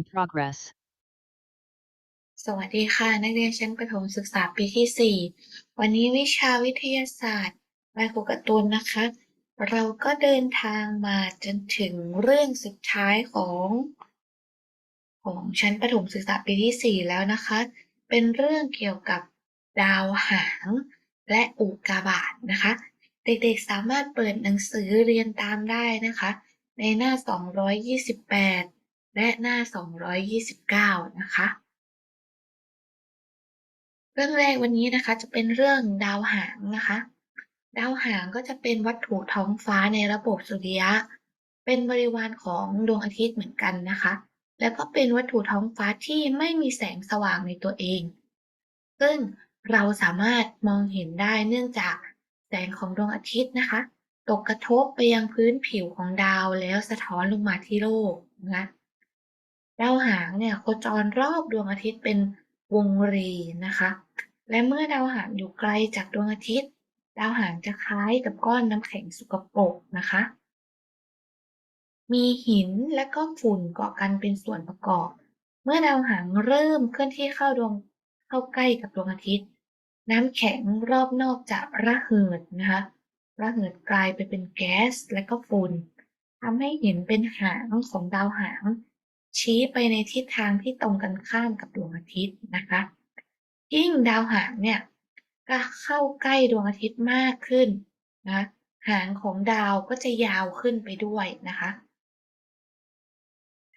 in progress. สวัสดีค่ะ นักเรียนชั้นประถมศึกษาปีที่ 4 วันนี้วิชาวิทยาศาสตร์ใบครการ์ตูนนะคะ เราก็เดินทางมาจนถึงเรื่องสุดท้ายของ ของชั้นประถมศึกษาปีที่ 4 แล้วนะคะ เป็นเรื่องเกี่ยวกับดาวหางและอุกกาบาตนะคะ เด็กๆสามารถเปิดหนังสือเรียนตามได้นะคะ ในหน้า 228 และหน้า 229 นะคะ เรื่องแรกวันนี้นะคะจะเป็นเรื่องดาวหางนะคะ ดาวหางก็จะเป็นวัตถุท้องฟ้าในระบบสุริยะ เป็นบริวารของดวงอาทิตย์เหมือนกันนะคะ แล้วก็เป็นวัตถุท้องฟ้าที่ไม่มีแสงสว่างในตัวเอง ซึ่งเราสามารถมองเห็นได้เนื่องจากแสงของดวงอาทิตย์นะคะ ตกกระทบไปยังพื้นผิวของดาวแล้วสะท้อนลงมาที่โลกนะะ ดาวหางเนี่ยโคจรรอบดวงอาทิตย์เป็นวงรีนะคะ และเมื่อดาวหางอยู่ไกลจากดวงอาทิตย์ ดาวหางจะคล้ายกับก้อนน้ำแข็งสกปรกนะคะ มีหินและก็ฝุ่นเกาะกันเป็นส่วนประกอบ เมื่อดาวหางเริ่มเคลื่อนที่เข้าดวงเข้าใกล้กับดวงอาทิตย์ น้ำแข็งรอบนอกจะระเหิดนะคะระเหิดกลายไปเป็นแก๊สและก็ฝุ่นทำให้เห็นเป็นหางของดาวหาง ชี้ไปในทิศทางที่ตรงกันข้ามกับดวงอาทิตย์นะคะยิ่งดาวหางเนี่ยก็เข้าใกล้ดวงอาทิตย์มากขึ้นนะหางของดาวก็จะยาวขึ้นไปด้วยนะคะ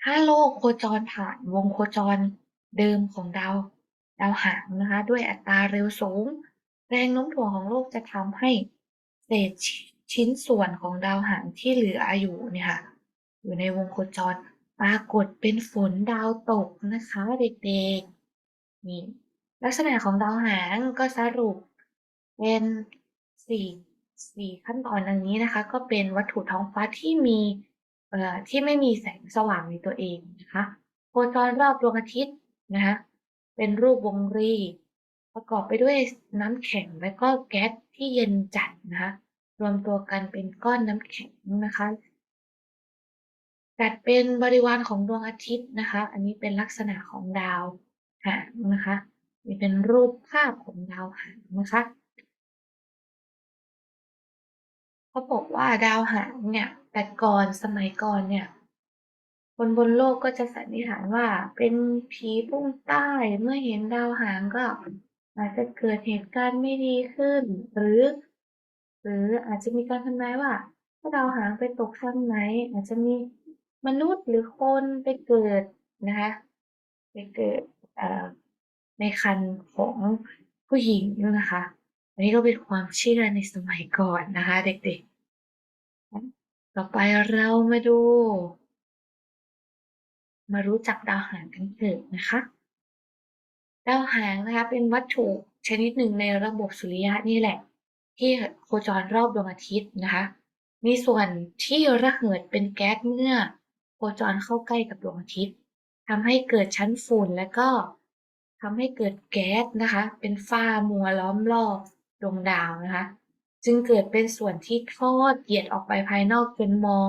ถ้าโลกโคจรผ่านวงโคจรเดิมของดาวดาวหางนะคะ ด้วยอัตราเร็วสูง แรงโน้มถ่วงของโลกจะทำให้เศษชิ้นส่วนของดาวหางที่เหลืออยู่เนี่ยค่ะอยู่ในวงโคจร ปรากฏเป็นฝนดาวตกนะคะเด็กๆนี่ลักษณะของดาวหางก็สรุปเป็นสี่สี่ขั้นตอนดังนี้นะคะ ก็เป็นวัตถุท้องฟ้าที่มีเอ่อที่ไม่มีแสงสว่างในตัวเองนะคะโคจรรอบดวงอาทิตย์นะคะเป็นรูปวงรี ประกอบไปด้วยน้ำแข็งและก็แก๊สที่เย็นจัดนะคะรวมตัวกันเป็นก้อนน้ำแข็งนะคะ จัดเป็นบริวารของดวงอาทิตย์นะคะ อันนี้เป็นลักษณะของดาวหางนะคะนี่เป็นรูปภาพของดาวหางนะคะเขาบอกว่าดาวหางเนี่ย แต่ก่อนสมัยก่อนเนี่ยคนบนโลกก็จะสันนิษฐานว่าเป็นผีพุ่งใต้เมื่อเห็นดาวหางก็ อาจจะเกิดเหตุการณ์ไม่ดีขึ้น หรือ หรืออาจจะมีการทำนายว่า ถ้าดาวหางไปตกทางไหน อาจจะมี มนุษย์หรือคนไปเกิดนะคะไปเกิดในคันของผู้หญิงนะคะ อันนี้ก็เป็นความเชื่อในสมัยก่อนนะคะ เด็กๆ ต่อไปเรามาดู มารู้จักดาวหางกันเถิดนะคะ ดาวหางนะคะ เป็นวัตถุชนิดหนึ่งในระบบสุริยะนี่แหละ ที่โคจรรอบดวงอาทิตย์นะคะ มีส่วนที่ระเหิดเป็นแก๊สเมื่อ โคจรเข้าใกล้กับดวงอาทิตย์ทำให้เกิดชั้นฝุ่นและก็ทำให้เกิดแก๊สนะคะ เป็นฝ้ามัวล้อมรอบดวงดาวนะคะ จึงเกิดเป็นส่วนที่ทอดเหยียดออกไปภายนอกจนมอง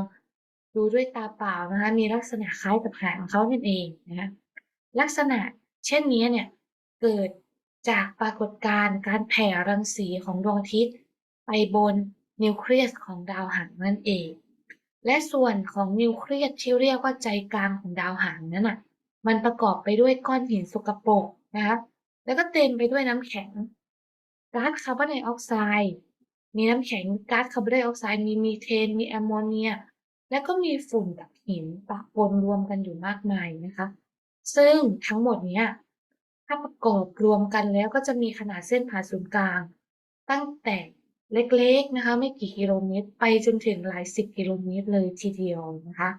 ดูด้วยตาเปล่านะคะ มีลักษณะคล้ายกับหางเขานั่นเองนะคะลักษณะเช่นนี้เนี่ยเกิดจากปรากฏการณ์การแผ่รังสีของดวงอาทิตย์ ไปบนนิวเคลียสของดาวหางนั่นเอง และส่วนของนิวเคลียสที่เรียกว่าใจกลางของดาวหางนั้นอะ มันประกอบไปด้วยก้อนหินสกปรกนะคะแล้วก็เต็มไปด้วยน้ำแข็งก๊าซคาร์บอนไดออกไซด์มีน้ำแข็งก๊าซคาร์บอนไดออกไซด์มีมีเทน มีแอมโมเนีย และก็มีฝุ่นกับหินปะปนรวมกันอยู่มากมายนะคะ ซึ่งทั้งหมดเนี้ยถ้าประกอบรวมกันแล้วก็จะมีขนาดเส้นผ่าศูนย์กลาง ตั้งแต่ เล็กๆนะคะ ไม่กี่กิโลเมตร ไปจนถึงหลายสิบกิโลเมตรเลยทีเดียวนะคะ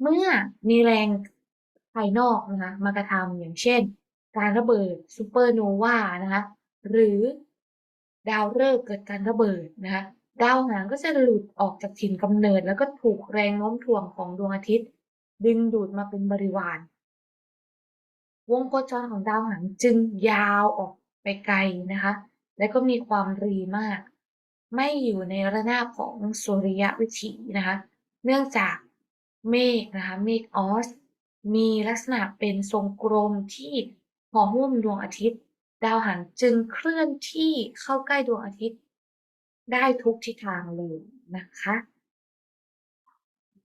เมื่อมีแรงภายนอกนะคะมากระทำอย่างเช่น การระเบิดซูเปอร์โนวานะคะหรือดาวฤกษ์เกิดการระเบิดนะคะดาวหางก็จะหลุดออกจากถิ่นกำเนิด แล้วก็ถูกแรงโน้มถ่วงของดวงอาทิตย์ ดึงดูดมาเป็นบริวาร วงโคจรของดาวหางจึงยาวออกไปไกลนะคะ และก็มีความรีมาก ไม่อยู่ในระนาบของสุริยวิถีนะคะ เนื่องจากเมฆนะคะเมฆออส มีลักษณะเป็นทรงกลมที่ห่อหุ้มดวงอาทิตย์ ดาวหางจึงเคลื่อนที่เข้าใกล้ดวงอาทิตย์ ได้ทุกทิศทางเลยนะคะ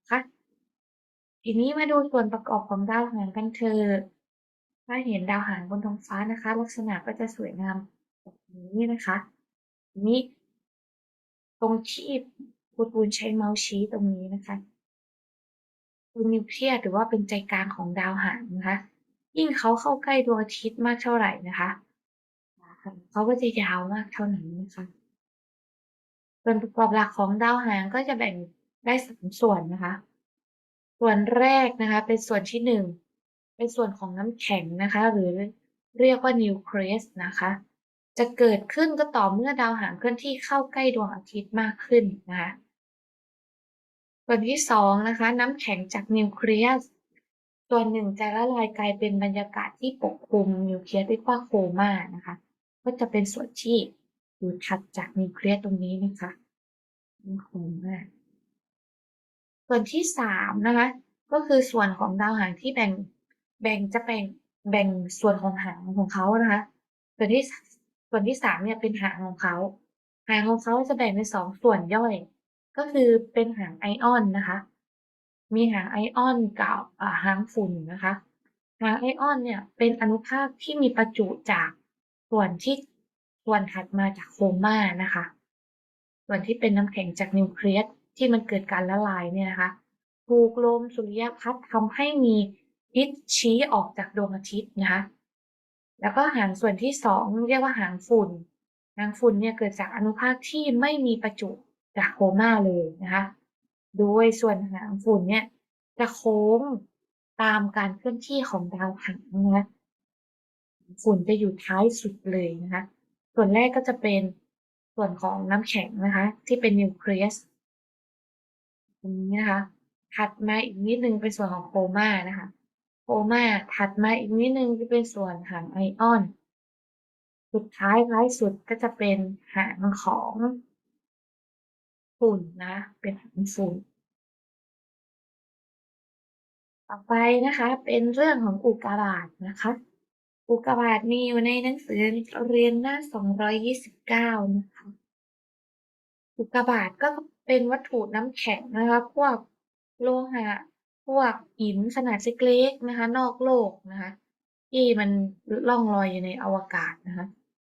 คะทีนี้มาดูส่วนประกอบของดาวหางกันเถอะถ้าเห็นดาวหางบนท้องฟ้านะคะ ลักษณะก็จะสวยงามแบบนี้นะคะทีนี้ ตรงที่คูณปูนใช้เมาส์ชี้ตรงนี้นะคะคือนิวเคลียสหรือว่าเป็นใจกลางของดาวหางนะคะ ยิ่งเขาเข้าใกล้ดวงอาทิตย์มากเท่าไหร่นะคะเขาก็จะยาวมากเท่านั้นนะคะส่วนประกอบหลักของดาวหางก็จะแบ่งได้สามส่วนนะคะ ส่วนแรกนะคะ เป็นส่วนที่หนึ่งเป็นส่วนของน้ำแข็งนะคะ หรือเรียกว่านิวเคลียสนะคะ จะเกิดขึ้นก็ต่อเมื่อดาวหางเคลื่อนที่เข้าใกล้ดวงอาทิตย์มากขึ้นนะคะส่วนที่สองนะคะ น้ำแข็งจากนิวเคลียสส่วนหนึ่งจะละลายกลายเป็นบรรยากาศที่ปกคลุมนิวเคลียสเรียกว่าโคม่านะคะ ก็จะเป็นส่วนที่อยู่ถัดจากนิวเคลียสตรงนี้นะคะโคม่าส่วนที่สามนะคะ ก็คือส่วนของดาวหางที่แบ่งแบ่งจะแบ่งแบ่งส่วนของหางของเขานะคะส่วนที่ ส่วนที่สามเนี่ยเป็นหางของเขา หางของเขาจะแบ่งเป็นสองส่วนย่อย ก็คือเป็นหางไอออนนะคะ มีหางไอออนกับหางฝุ่นนะคะ หางไอออนเนี่ยเป็นอนุภาคที่มีประจุจากส่วนที่ส่วนถัดมาจากโคม่านะคะ ส่วนที่เป็นน้ำแข็งจากนิวเคลียสที่มันเกิดการละลายเนี่ยนะคะ ถูกลมสุริยะพัดทำให้มีทิศชี้ออกจากดวงอาทิตย์นะคะ แล้วก็หางส่วนที่สองเรียกว่าหางฝุ่น หางฝุ่นเนี่ยเกิดจากอนุภาคที่ไม่มีประจุจากโคม่าเลยนะคะ โดยส่วนหางฝุ่นเนี่ยจะโค้งตามการเคลื่อนที่ของดาวหางนะคะฝุ่นจะอยู่ท้ายสุดเลยนะคะ ส่วนแรกก็จะเป็นส่วนของน้ำแข็งนะคะ ที่เป็นนิวเคลียสตรงนี้นะคะ ถัดมาอีกนิดนึงเป็นส่วนของโคม่านะคะ โคม่าถัดมาอีกนิดนึงจะเป็นส่วนหางไอออน สุดท้ายท้ายสุดก็จะเป็นหางของฝุ่นนะ เป็นหางฝุ่นต่อไปนะคะ เป็นเรื่องของอุกกาบาตนะคะ อุกกาบาตมีอยู่ในหนังสือเรียนหน้า 229 นะคะ อุกกาบาตก็เป็นวัตถุน้ำแข็งนะคะ พวกโลหะ พวกหินขนาดเล็กๆนะคะ นอกโลกนะคะที่มันล่องลอยอยู่ในอวกาศนะคะ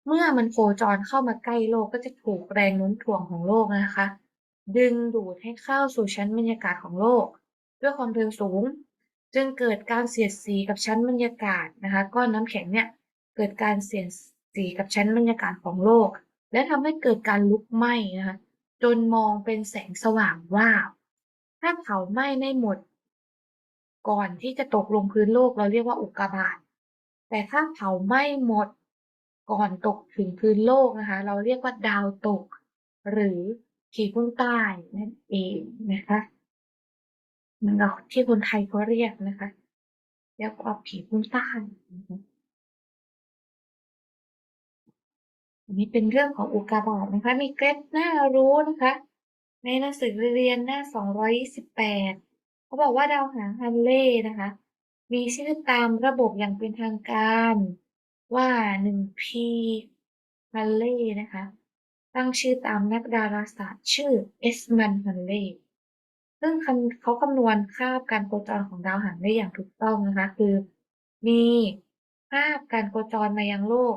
เมื่อมันโคจรเข้ามาใกล้โลกก็จะถูกแรงโน้มถ่วงของโลกนะคะ ดึงดูดให้เข้าสู่ชั้นบรรยากาศของโลก ด้วยความเร็วสูง จึงเกิดการเสียดสีกับชั้นบรรยากาศนะคะ ก้อนน้ำแข็งเนี่ยเกิดการเสียดสีกับชั้นบรรยากาศของโลก และทำให้เกิดการลุกไหม้นะคะ จนมองเป็นแสงสว่างว่าบถ้าเผาไหม้ไม่หมด ก่อนที่จะตกลงพื้นโลกเราเรียกว่าอุกกาบาตแต่ถ้าเผาไหม้หมดก่อนตกถึงพื้นโลกนะคะ เราเรียกว่าดาวตก หรือผีพุ่งใต้นั่นเองนะคะเหมือนกับที่คนไทยเขาเรียกนะคะเรียกว่าผีพุ่งใต้อันนี้เป็นเรื่องของอุกกาบาตนะคะ มีเกร็ดน่ารู้นะคะ ในหนังสือเรียนหน้า 228 เขาบอกว่าดาวหางฮันเล่นะคะ มีชื่อตามระบบอย่างเป็นทางการว่า 1P ฮันเล่นะคะ ตั้งชื่อตามนักดาราศาสตร์ชื่อเอสมันฮันเล่ซึ่งเขาคำนวณค่าการโคจรของดาวหางได้อย่างถูกต้องนะคะ คือมีภาพการโคจรมายังโลก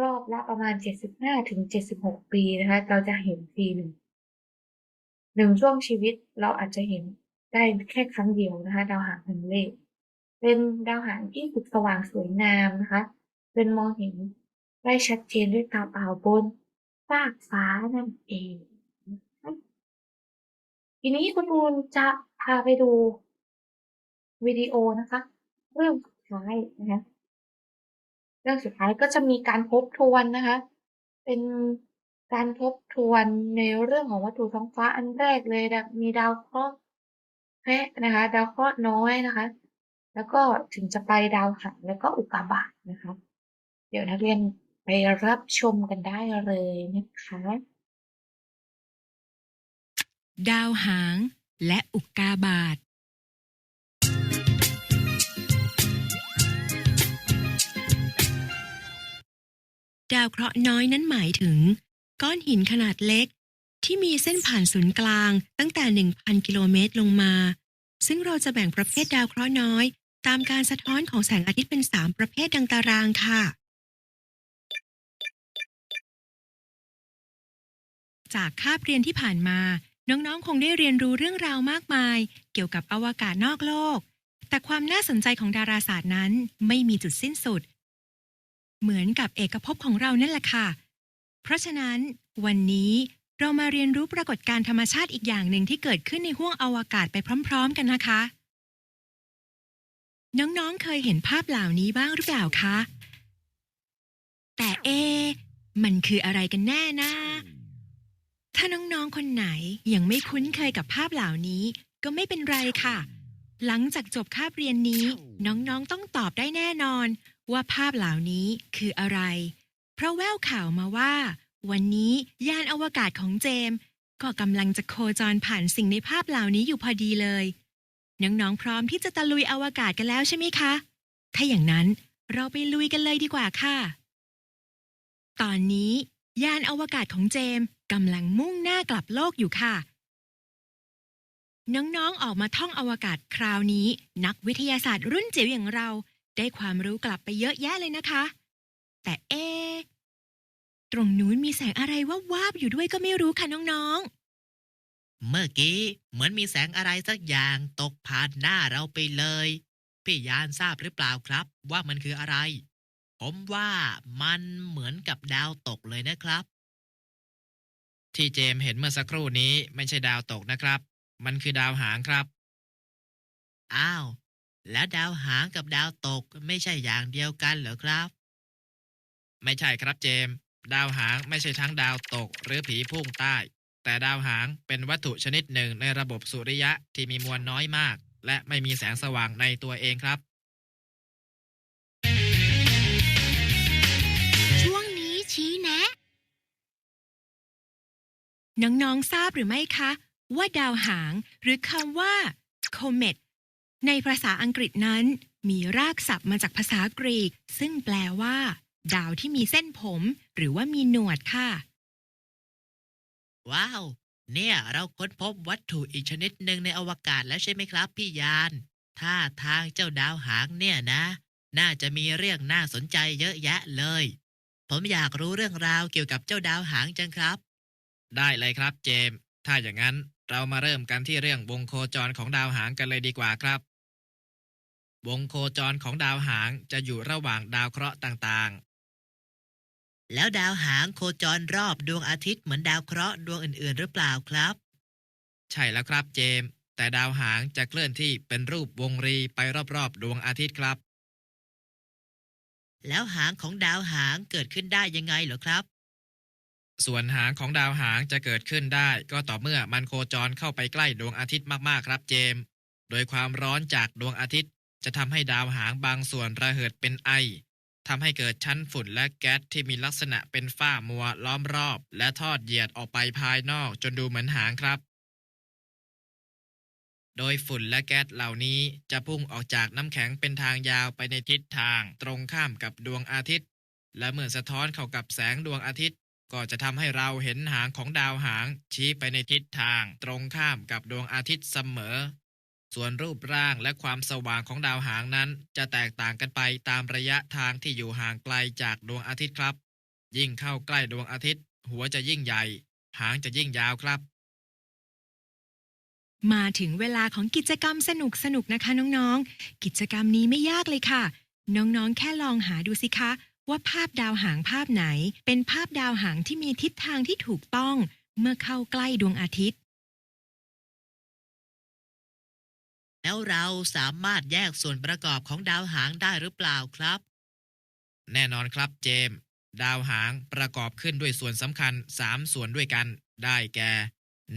รอบละประมาณ 75ถึง76 ปีนะคะ เราจะเห็นทีหนึ่งหนึ่งช่วงชีวิตเราอาจจะเห็น ได้แค่ครั้งเดียวนะคะดาวหางฮันเล่เป็นดาวหางที่สุดสว่างสวยงามนะคะ เป็นมองเห็นได้ชัดเจนด้วยตาเปล่าบนฟากฟ้านั่นเอง ทีนี้คุณบูนจะพาไปดูวิดีโอนะคะ เรื่องสุดท้ายนะคะเรื่องสุดท้ายก็จะมีการทบทวนนะคะ เป็นการทบทวนในเรื่องของวัตถุท้องฟ้าอันแรกเลย มีดาวเคราะห์ แพะนะคะ ดาวเคราะห์น้อยนะคะ แล้วก็ถึงจะไปดาวหางแล้วก็อุกกาบาตนะคะ เดี๋ยวนักเรียนไปรับชมกันได้เลยนะคะ ดาวหางและอุกกาบาตดาวเคราะห์น้อยนั้นหมายถึง ก้อนหินขนาดเล็ก ที่มีเส้นผ่านศูนย์กลางตั้งแต่ 1,000 กิโลเมตรลงมา ซึ่งเราจะแบ่งประเภทดาวเคราะห์น้อย ตามการสะท้อนของแสงอาทิตย์เป็น 3 ประเภทดังตารางค่ะ จากคาบเรียนที่ผ่านมา น้องๆ คงได้เรียนรู้เรื่องราวมากมาย เกี่ยวกับอวกาศนอกโลก แต่ความน่าสนใจของดาราศาสตร์นั้นไม่มีจุดสิ้นสุด เหมือนกับเอกภพของเรานั่นแหละค่ะ เพราะฉะนั้น วันนี้ เรามาเรียนรู้ปรากฏการณ์ธรรมชาติอีกอย่างหนึ่งที่เกิดขึ้นในห้วงอวกาศไปพร้อม ๆ กันนะคะ น้องๆ เคยเห็นภาพเหล่านี้บ้างหรือเปล่าคะ แต่เอ มันคืออะไรกันแน่นะ ถ้าน้องๆ คนไหนยังไม่คุ้นเคยกับภาพเหล่านี้ ก็ไม่เป็นไรค่ะ หลังจากจบคาบเรียนนี้ น้องๆ ต้องตอบได้แน่นอน ว่าภาพเหล่านี้คืออะไร เพราะแววข่าวมาว่า วันนี้ยานอวกาศของเจมส์ก็กำลังจะโคจรผ่านสิ่งในภาพเหล่านี้อยู่พอดีเลย น้องๆพร้อมที่จะตะลุยอวกาศกันแล้วใช่ไหมคะ ถ้าอย่างนั้นเราไปลุยกันเลยดีกว่าค่ะ ตอนนี้ ยานอวกาศของเจมส์กำลังมุ่งหน้ากลับโลกอยู่ค่ะ น้องๆออกมาท่องอวกาศคราวนี้ นักวิทยาศาสตร์รุ่นจิ๋วอย่างเรา ได้ความรู้กลับไปเยอะแยะเลยนะคะ แต่เอะ ตรงนู้นมีแสงอะไรว่าวาบๆอยู่ด้วยก็ไม่รู้ค่ะน้องๆเมื่อกี้เหมือนมีแสงอะไรสักอย่างตกผ่านหน้าเราไปเลย พี่ยานทราบหรือเปล่าครับ ว่ามันคืออะไร ผมว่ามันเหมือนกับดาวตกเลยนะครับ ที่เจมส์เห็นเมื่อสักครู่นี้ไม่ใช่ดาวตกนะครับ มันคือดาวหางครับ อ้าว แล้วดาวหางกับดาวตกไม่ใช่อย่างเดียวกันเหรอครับ ไม่ใช่ครับเจมส์ ดาวหางไม่ใช่ทั้งดาวตกหรือผีพุ่งใต้ แต่ดาวหางเป็นวัตถุชนิดหนึ่งในระบบสุริยะที่มีมวลน้อยมาก และไม่มีแสงสว่างในตัวเองครับ ช่วงนี้ชี้แนะ น้องๆทราบหรือไม่คะ ว่าดาวหางหรือคำว่า comet ในภาษาอังกฤษนั้น มีรากศัพท์มาจากภาษากรีก ซึ่งแปลว่า ดาวที่มีเส้นผม หรือว่ามีหนวดค่ะ ว้าว เนี่ยเราค้นพบวัตถุอีกชนิดหนึ่งในอวกาศแล้วใช่ไหมครับพี่ยานท่าทางเจ้าดาวหางเนี่ยนะ น่าจะมีเรื่องน่าสนใจเยอะแยะเลย ผมอยากรู้เรื่องราวเกี่ยวกับเจ้าดาวหางจังครับ ได้เลยครับเจมส์ถ้าอย่างนั้นเรามาเริ่มกันที่เรื่องวงโคจรของดาวหางกันเลยดีกว่าครับ วงโคจรของดาวหางจะอยู่ระหว่างดาวเคราะห์ต่างๆ แล้วดาวหางโคจรรอบดวงอาทิตย์เหมือนดาวเคราะห์ดวงอื่นๆ หรือเปล่าครับ ใช่แล้วครับเจมส์แต่ดาวหางจะเคลื่อนที่เป็นรูปวงรีไปรอบๆ ดวงอาทิตย์ครับ แล้วหางของดาวหางเกิดขึ้นได้ยังไงเหรอครับ ส่วนหางของดาวหางจะเกิดขึ้นได้ ก็ต่อเมื่อมันโคจรเข้าไปใกล้ดวงอาทิตย์มากๆครับเจมส์โดยความร้อนจากดวงอาทิตย์ จะทำให้ดาวหางบางส่วนระเหิดเป็นไอ ทำให้เกิดชั้นฝุ่นและแก๊สที่มีลักษณะเป็นฝ้ามัวล้อมรอบ และทอดเหยียดออกไปภายนอกจนดูเหมือนหางครับ โดยฝุ่นและแก๊สเหล่านี้จะพุ่งออกจากน้ำแข็งเป็นทางยาวไปในทิศทางตรงข้ามกับดวงอาทิตย์ และเมื่อสะท้อนเข้ากับแสงดวงอาทิตย์ ก็จะทำให้เราเห็นหางของดาวหางชี้ไปในทิศทางตรงข้ามกับดวงอาทิตย์เสมอ ส่วนรูปร่างและความสว่างของดาวหางนั้น จะแตกต่างกันไปตามระยะทางที่อยู่ห่างไกลจากดวงอาทิตย์ครับ ยิ่งเข้าใกล้ดวงอาทิตย์ หัวจะยิ่งใหญ่ หางจะยิ่งยาวครับ มาถึงเวลาของกิจกรรมสนุกสนุกๆนะคะน้องๆ กิจกรรมนี้ไม่ยากเลยค่ะ น้องๆ แค่ลองหาดูสิคะ ว่าภาพดาวหางภาพไหน เป็นภาพดาวหางที่มีทิศทางที่ถูกต้อง เมื่อเข้าใกล้ดวงอาทิตย์ แล้วเราสามารถแยกส่วนประกอบของดาวหางได้หรือเปล่าครับ แน่นอนครับเจมส์ดาวหางประกอบขึ้นด้วยส่วนสำคัญ 3 ส่วนด้วยกัน ได้แก่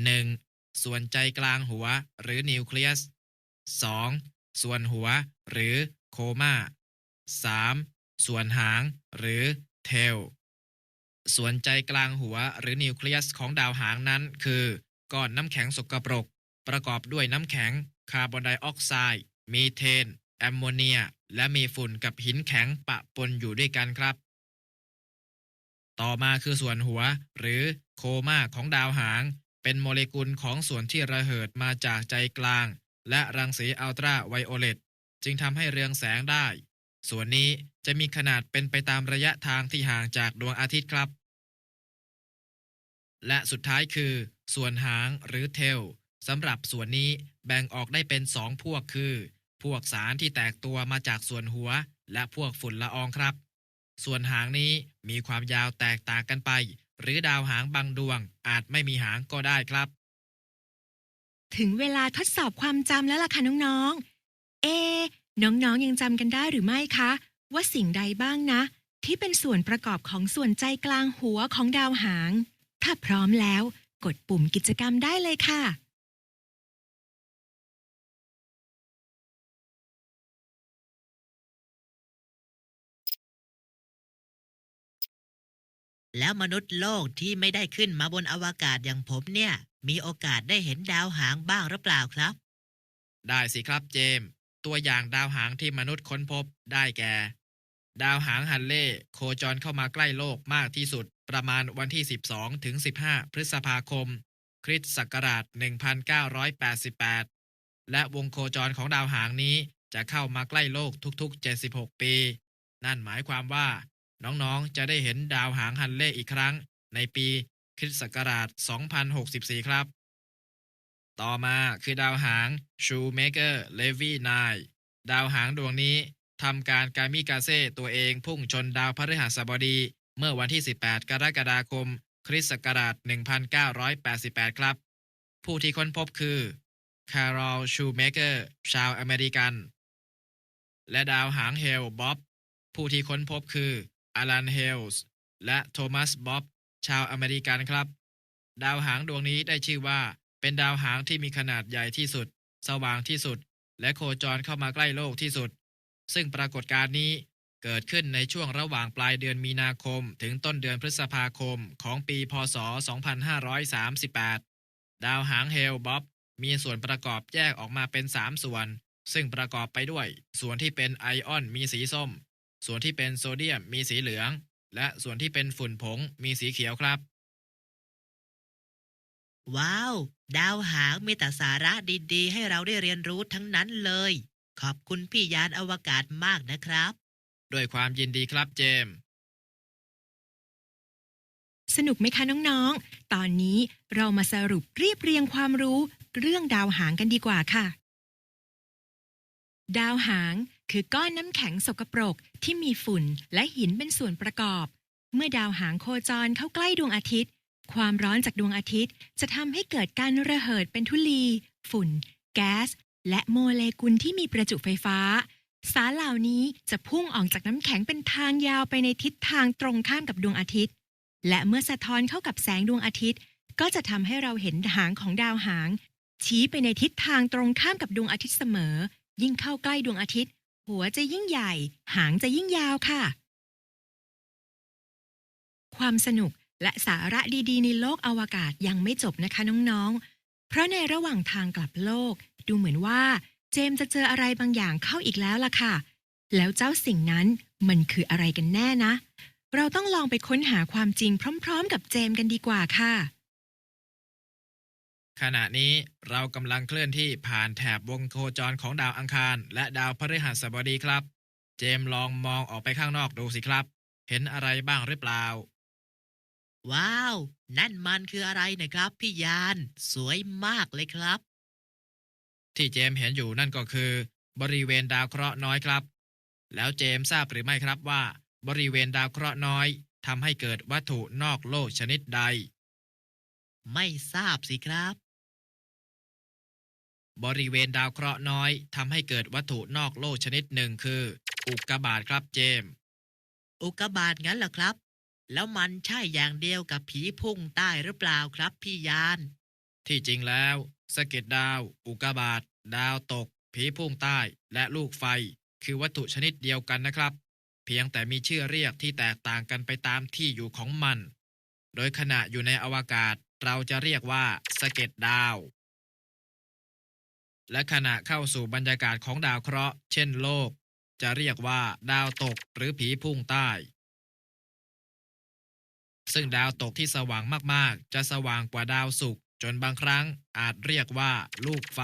1. ส่วนใจกลางหัว หรือนิวเคลียส 2. ส่วนหัว หรือโคมา 3. ส่วนหาง หรือเทลส่วนใจกลางหัวหรือนิวเคลียสของดาวหางนั้น คือก้อนน้ำแข็งสกปรก ประกอบด้วยน้ำแข็ง คาร์บอนไดออกไซด์มีเทน แอมโมเนีย และมีฝุ่นกับหินแข็งปะปนอยู่ด้วยกันครับ ต่อมาคือส่วนหัว หรือโคมาของดาวหาง เป็นโมเลกุลของส่วนที่ระเหิดมาจากใจกลาง และรังสีอัลตราไวโอเลตจึงทำให้เรืองแสงได้ ส่วนนี้จะมีขนาดเป็นไปตามระยะทางที่ห่างจากดวงอาทิตย์ครับ และสุดท้ายคือ ส่วนหางหรือเทล สำหรับส่วนนี้แบ่งออกได้เป็นสองพวกคือ พวกสารที่แตกตัวมาจากส่วนหัว และพวกฝุ่นละอองครับ ส่วนหางนี้มีความยาวแตกต่างกันไป หรือดาวหางบางดวงอาจไม่มีหางก็ได้ครับ ถึงเวลาทดสอบความจำแล้วล่ะค่ะน้องๆ เอ น้องๆยังจำกันได้หรือไม่คะ ว่าสิ่งใดบ้างนะ ที่เป็นส่วนประกอบของส่วนใจกลางหัวของดาวหาง ถ้าพร้อมแล้ว กดปุ่มกิจกรรมได้เลยค่ะ แล้วมนุษย์โลกที่ไม่ได้ขึ้นมาบนอวกาศอย่างผมเนี่ย มีโอกาสได้เห็นดาวหางบ้างหรือเปล่าครับ ได้สิครับเจมส์ตัวอย่างดาวหางที่มนุษย์ค้นพบได้แก่ ดาวหางฮันเล่โคจรเข้ามาใกล้โลกมากที่สุด ประมาณวันที่ 12 ถึง 15 พฤษภาคม คริสต์ศักราช 1988 และวงโคจรของดาวหางนี้จะเข้ามาใกล้โลกทุกๆ 76 ปี นั่นหมายความว่า น้องๆ จะได้เห็นดาวหางฮันเล่อีกครั้ง ในปีคริสต์ศักราช 2064 ครับ ต่อมาคือดาวหาง Shoemaker Levy 9ดาวหางดวงนี้ทำการการมิกาเซ่ตัวเองพุ่งชนดาวพฤหัสบดี เมื่อวันที่ 18 กรกฎาคม คริสต์ศักราช 1988 ครับ ผู้ที่ค้นพบคือ Carol Shoemaker ชาวอเมริกัน และดาวหางเฮลบ๊อบผู้ที่ค้นพบคือ อลันเฮลส์ และโทมัสบ๊อบ ชาวอเมริกันครับ ดาวหางดวงนี้ได้ชื่อว่า เป็นดาวหางที่มีขนาดใหญ่ที่สุด สว่างที่สุด และโคจรเข้ามาใกล้โลกที่สุด ซึ่งปรากฏการณ์นี้เกิดขึ้นในช่วงระหว่างปลายเดือนมีนาคม ถึงต้นเดือนพฤษภาคมของปี พศ 2538 ดาวหางเฮลบ๊อบมีส่วนประกอบแยกออกมาเป็น 3 ส่วน ซึ่งประกอบไปด้วย ส่วนที่เป็นไอออนมีสีส้ม ส่วนที่เป็นโซเดียมมีสีเหลือง และส่วนที่เป็นฝุ่นผงมีสีเขียวครับ ว้าว ดาวหางมีแต่สาระดีๆ ให้เราได้เรียนรู้ทั้งนั้นเลย ขอบคุณพี่ยานอวกาศมากนะครับ ด้วยความยินดีครับเจมส์สนุกไหมคะน้องๆ ตอนนี้เรามาสรุปเรียบเรียงความรู้เรื่องดาวหางกันดีกว่าค่ะ ดาวหางคือก้อนน้ำแข็งสกปรกที่มีฝุ่นและหินเป็นส่วนประกอบ เมื่อดาวหางโคจรเข้าใกล้ดวงอาทิตย์ ความร้อนจากดวงอาทิตย์จะทำให้เกิดการระเหิดเป็นธุลี ฝุ่น แก๊ส และโมเลกุลที่มีประจุไฟฟ้า สารเหล่านี้จะพุ่งออกจากน้ำแข็งเป็นทางยาวไปในทิศทางตรงข้ามกับดวงอาทิตย์ และเมื่อสะท้อนเข้ากับแสงดวงอาทิตย์ ก็จะทำให้เราเห็นหางของดาวหาง ชี้ไปในทิศทางตรงข้ามกับดวงอาทิตย์เสมอ ยิ่งเข้าใกล้ดวงอาทิตย์ หัวจะยิ่งใหญ่ หางจะยิ่งยาวค่ะ ความสนุกและสาระดีๆ ในโลกอวกาศยังไม่จบนะคะน้องๆ เพราะในระหว่างทางกลับโลก ดูเหมือนว่า เจมส์จะเจออะไรบางอย่างเข้าอีกแล้วล่ะค่ะ แล้วเจ้าสิ่งนั้นมันคืออะไรกันแน่นะ เราต้องลองไปค้นหาความจริงพร้อม ๆ กับเจมส์กันดีกว่าค่ะ ขณะนี้เรากำลังเคลื่อนที่ผ่านแถบวงโคจรของดาวอังคาร และดาวพฤหัสบดีครับ เจมส์ลองมองออกไปข้างนอกดูสิครับ เห็นอะไรบ้างหรือเปล่า ว้าว นั่นมันคืออะไรนะครับ พี่ยาน สวยมากเลยครับ ที่เจมส์เห็นอยู่นั่นก็คือ บริเวณดาวเคราะห์น้อยครับ แล้วเจมส์ทราบหรือไม่ครับว่า บริเวณดาวเคราะห์น้อยทำให้เกิดวัตถุนอกโลกชนิดใด ไม่ทราบสิครับ บริเวณดาวเคราะห์น้อยทำให้เกิดวัตถุนอกโลกชนิดหนึ่งคือ อุกกาบาตครับเจมส์อุกกาบาตงั้นเหรอครับ แล้วมันใช่อย่างเดียวกับผีพุ่งใต้หรือเปล่าครับพี่ยาน ที่จริงแล้วสะเก็ดดาว อุกกาบาตดาวตก ผีพุ่งใต้ และลูกไฟ คือวัตถุชนิดเดียวกันนะครับ เพียงแต่มีชื่อเรียกที่แตกต่างกันไปตามที่อยู่ของมัน โดยขณะอยู่ในอวกาศ เราจะเรียกว่าสะเก็ดดาว และขณะเข้าสู่บรรยากาศของดาวเคราะห์ เช่นโลก จะเรียกว่าดาวตกหรือผีพุ่งใต้ ซึ่งดาวตกที่สว่างมากๆ จะสว่างกว่าดาวศุกร์จนบางครั้งอาจเรียกว่าลูกไฟ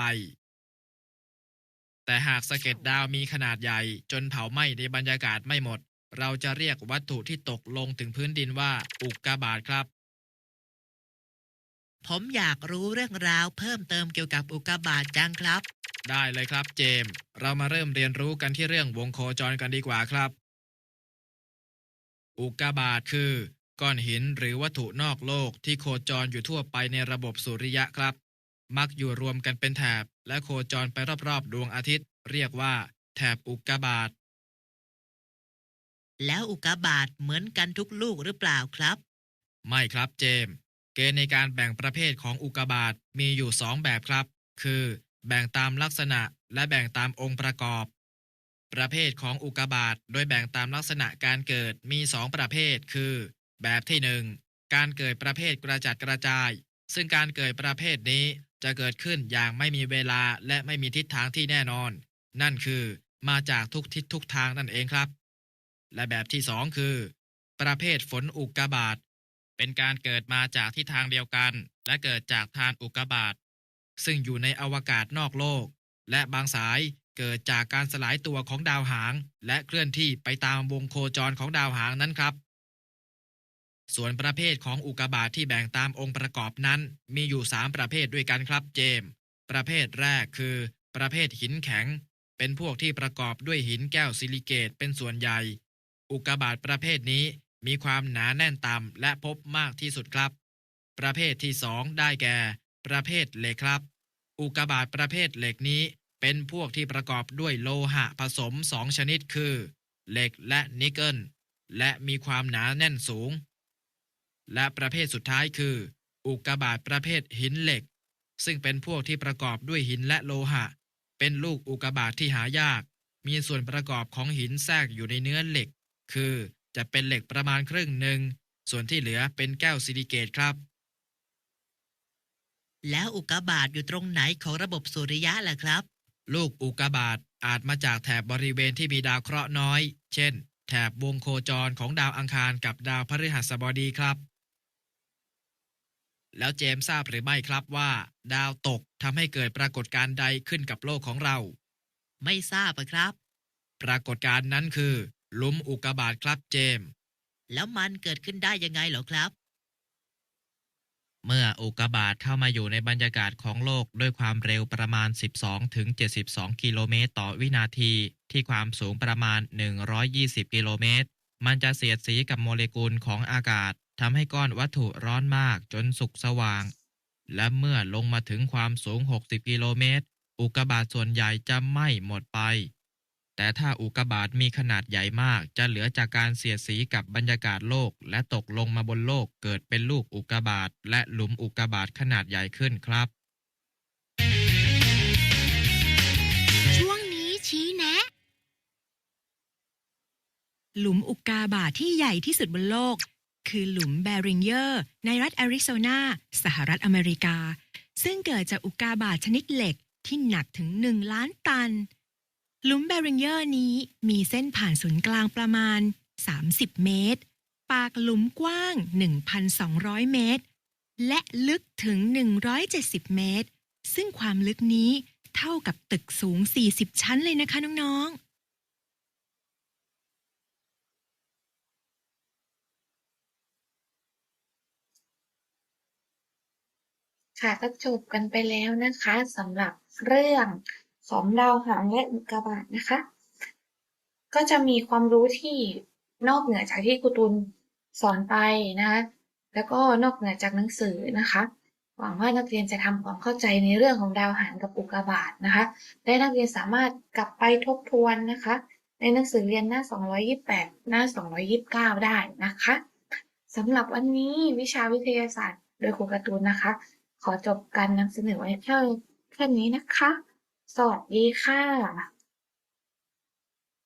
แต่หากสะเก็ดดาวมีขนาดใหญ่จนเผาไหม้ในบรรยากาศไม่หมด เราจะเรียกวัตถุที่ตกลงถึงพื้นดินว่าอุกกาบาตครับ ผมอยากรู้เรื่องราวเพิ่มเติมเกี่ยวกับอุกกาบาตจังครับ ได้เลยครับเจมส์เรามาเริ่มเรียนรู้กันที่เรื่องวงโคจรกันดีกว่าครับ อุกกาบาตคือ ก้อนหินหรือวัตถุนอกโลกที่โคจรอยู่ทั่วไปในระบบสุริยะครับ มักอยู่รวมกันเป็นแถบ และโคจรไปรอบๆ ดวงอาทิตย์ เรียกว่า แถบอุกกาบาตแล้วอุกกาบาตเหมือนกันทุกลูกหรือเปล่าครับ ไม่ครับเจมส์ เกณฑ์ในการแบ่งประเภทของอุกกาบาตมีอยู่สองแบบครับ คือ แบ่งตามลักษณะและแบ่งตามองค์ประกอบ ประเภทของอุกกาบาตโดยแบ่งตามลักษณะการเกิดมีสองประเภท คือ แบบที่หนึ่งการเกิดประเภทกระจัดกระจาย ซึ่งการเกิดประเภทนี้จะเกิดขึ้นอย่างไม่มีเวลาและไม่มีทิศทางที่แน่นอน นั่นคือมาจากทุกทิศทุกทางนั่นเองครับ และแบบที่สองคือ ประเภทฝนอุกกาบาต เป็นการเกิดมาจากทิศทางเดียวกัน และเกิดจากทานอุกกาบาตซึ่งอยู่ในอวกาศนอกโลก และบางสายเกิดจากการสลายตัวของดาวหาง และเคลื่อนที่ไปตามวงโคจรของดาวหางนั้นครับ ส่วนประเภทของอุกกาบาตที่แบ่งตามองค์ประกอบนั้น มีอยู่ 3 ประเภทด้วยกันครับเจม ประเภทแรกคือ ประเภทหินแข็ง เป็นพวกที่ประกอบด้วยหินแก้วซิลิเกตเป็นส่วนใหญ่ อุกกาบาตประเภทนี้ มีความหนาแน่นต่ำและพบมากที่สุดครับ ประเภทที่สองได้แก่ ประเภทเหล็กครับ อุกกาบาตประเภทเหล็กนี้ เป็นพวกที่ประกอบด้วยโลหะผสมสองชนิดคือ เหล็กและนิกเกิล และมีความหนาแน่นสูง และประเภทสุดท้ายคือ อุกกาบาตประเภทหินเหล็ก ซึ่งเป็นพวกที่ประกอบด้วยหินและโลหะ เป็นลูกอุกกาบาตที่หายาก มีส่วนประกอบของหินแทรกอยู่ในเนื้อเหล็ก คือ จะเป็นเหล็กประมาณครึ่งหนึ่ง ส่วนที่เหลือเป็นแก้วซิลิเกตครับ แล้วอุกกาบาตอยู่ตรงไหนของระบบสุริยะล่ะครับ ลูกอุกกาบาตอาจมาจากแถบบริเวณที่มีดาวเคราะห์น้อย เช่น แถบวงโคจรของดาวอังคารกับดาวพฤหัสบดีครับ แล้วเจมส์ทราบหรือไม่ครับว่า ดาวตกทำให้เกิดปรากฏการณ์ใดขึ้นกับโลกของเรา ไม่ทราบอะครับ ปรากฏการณ์นั้นคือห ลุมอุกกาบาตครับเจมส์แล้วมันเกิดขึ้นได้ยังไงเหรอครับ เมื่ออุกกาบาตเข้ามาอยู่ในบรรยากาศของโลกด้วยความเร็วประมาณ 12ถึง72 กิโลเมตรต่อวินาที ที่ความสูงประมาณ 120 กิโลเมตร มันจะเสียดสีกับโมเลกุลของอากาศทำให้ก้อนวัตถุร้อนมากจนสุกสว่าง และเมื่อลงมาถึงความสูง 60 กิโลเมตร อุกกาบาตส่วนใหญ่จะไหม้หมดไป แต่ถ้าอุกกาบาตมีขนาดใหญ่มาก จะเหลือจากการเสียดสีกับบรรยากาศโลก และตกลงมาบนโลกเกิดเป็นลูกอุกกาบาตและหลุมอุกกาบาตขนาดใหญ่ขึ้นครับ ช่วงนี้ชี้แนะ หลุมอุกกาบาตที่ใหญ่ที่สุดบนโลก คือหลุมแบริงเยอร์ ในรัฐแอริโซนาสหรัฐอเมริกา ซึ่งเกิดจากอุกกาบาตชนิดเหล็กที่หนักถึง 1 ล้านตัน หลุมแบริงเยอร์นี้มีเส้นผ่านศูนย์กลางประมาณ 30 เมตร ปากหลุมกว้าง 1,200 เมตร และลึกถึง 170 เมตร ซึ่งความลึกนี้เท่ากับตึกสูง 40 ชั้นเลยนะคะน้องๆค่ะก็จบกันไปแล้วนะคะสำหรับเรื่อง ของดาวหางและอุกกาบาตนะคะ ก็จะมีความรู้ที่นอกเหนือจากที่ครูตุลสอนไปนะคะแล้วก็นอกเหนือจากหนังสือนะคะ หวังว่านักเรียนจะทำความเข้าใจในเรื่องของดาวหางกับอุกกาบาตนะคะ และนักเรียนสามารถกลับไปทบทวนนะคะ ในหนังสือเรียนหน้า 228 หน้า 229 ได้นะคะสำหรับวันนี้วิชาวิทยาศาสตร์ โดยครูการ์ตูนนะคะ ขอจบการนำเสนอไว้แค่แค่นี้นะคะ สวัสดีค่ะ